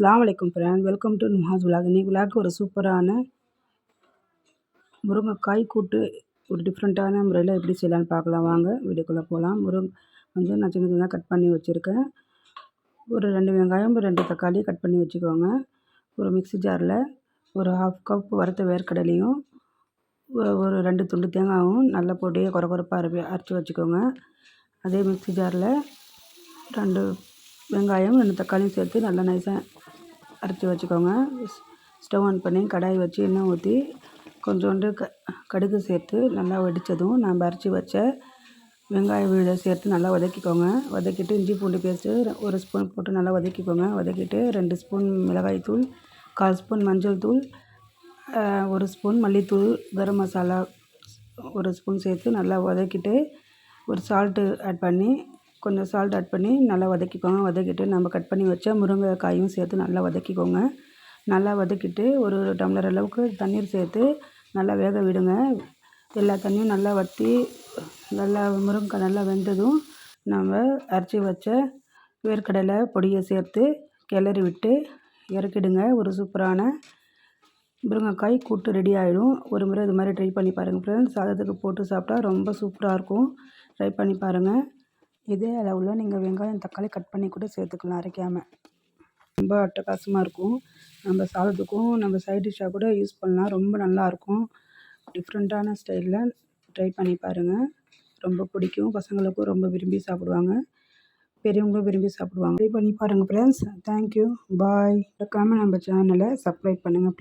அஸ்லாம் வலைக்கம் friend welcome to Nuhas vlog. இன்றைக்கி விலாக் ஒரு சூப்பரான முருங்கைக்காய் கூட்டு ஒரு டிஃப்ரெண்ட்டான முறையில் எப்படி செய்யலான்னு பார்க்கலாம். வாங்க வீடியோக்குள்ளே போகலாம். முருங் வந்து நான் சின்ன சின்னதாக கட் பண்ணி வச்சுருக்கேன். ஒரு ரெண்டு வெங்காயம் ரெண்டு தக்காளி கட் பண்ணி வச்சுக்கோங்க. ஒரு மிக்ஸி ஜாரில் ஒரு ஹாஃப் கப் வறுத்த வேர்க்கடலையும் ஒரு ஒரு ரெண்டு துண்டு தேங்காயும் நல்லா போட்டு குறகுறப்பாக அரைப்பி அரைச்சி வச்சுக்கோங்க. அதே மிக்ஸி ஜாரில் ரெண்டு வெங்காயம் ரெண்டு தக்காளியும் சேர்த்து நல்லா நைஸாக அரைச்சி வச்சுக்கோங்க. ஸ்டவ் ஆன் பண்ணி கடாய் வச்சு எண்ணெய் ஊற்றி கொஞ்சோண்டு க கடுகு சேர்த்து நல்லா வெடித்ததும் நம்ம அரைச்சி வச்ச வெங்காய விழுதை சேர்த்து நல்லா வதக்கிக்கோங்க. வதக்கிட்டு இஞ்சி பூண்டு பேஸ்ட்டு ஒரு ஸ்பூன் போட்டு நல்லா வதக்கிக்கோங்க. வதக்கிட்டு ரெண்டு ஸ்பூன் மிளகாய் தூள் கால் ஸ்பூன் மஞ்சள் தூள் ஒரு ஸ்பூன் மல்லித்தூள் கரம் மசாலா ஒரு ஸ்பூன் சேர்த்து நல்லா வதக்கிட்டு ஒரு சால்ட்டு ஆட் பண்ணி கொஞ்சம் சால்ட் ஆட் பண்ணி நல்லா வதக்கிக்கோங்க. வதக்கிட்டு நம்ம கட் பண்ணி வச்ச முருங்கைக்காயும் சேர்த்து நல்லா வதக்கிக்கோங்க. நல்லா வதக்கிட்டு ஒரு டம்ளர் அளவுக்கு தண்ணீர் சேர்த்து நல்லா வேக விடுங்க. எல்லா தண்ணியும் நல்லா வற்றி நல்லா முருங்கைக்காய் நல்லா வெந்ததும் நம்ம அரைச்சி வச்ச வேர்க்கடலை பொடியை சேர்த்து கிளறி விட்டு இறக்கிடுங்க. ஒரு சூப்பரான முருங்கைக்காய் கூட்டு ரெடி ஆகிடும் ஒரு முறை இது மாதிரி ட்ரை பண்ணி பாருங்கள் ஃப்ரெண்ட்ஸ் சாதத்துக்கு போட்டு சாப்பிட்டா ரொம்ப சூப்பராக இருக்கும். ட்ரை பண்ணி பாருங்கள் இதே அளவில் நீங்கள் வெங்காயம் தக்காளி கட் பண்ணி கூட சேர்த்துக்கலாம் அரைக்காமல் ரொம்ப அட்டகாசமாக இருக்கும். நம்ம சாதத்துக்கும் நம்ம சைட் டிஷ்ஷாக கூட யூஸ் பண்ணலாம். ரொம்ப நல்லாயிருக்கும் டிஃப்ரெண்ட்டான ஸ்டைலில் ட்ரை பண்ணி பாருங்கள் ரொம்ப பிடிக்கும். பசங்களுக்கும் ரொம்ப விரும்பி சாப்பிடுவாங்க. பெரியவங்களும் விரும்பி சாப்பிடுவாங்க. ட்ரை பண்ணி பாருங்கள் ஃப்ரெண்ட்ஸ் தேங்க்யூ பாய் மறக்காமல் நம்ம சேனலை சப்ஸ்கிரைப் பண்ணுங்கள் ப்ளீஸ்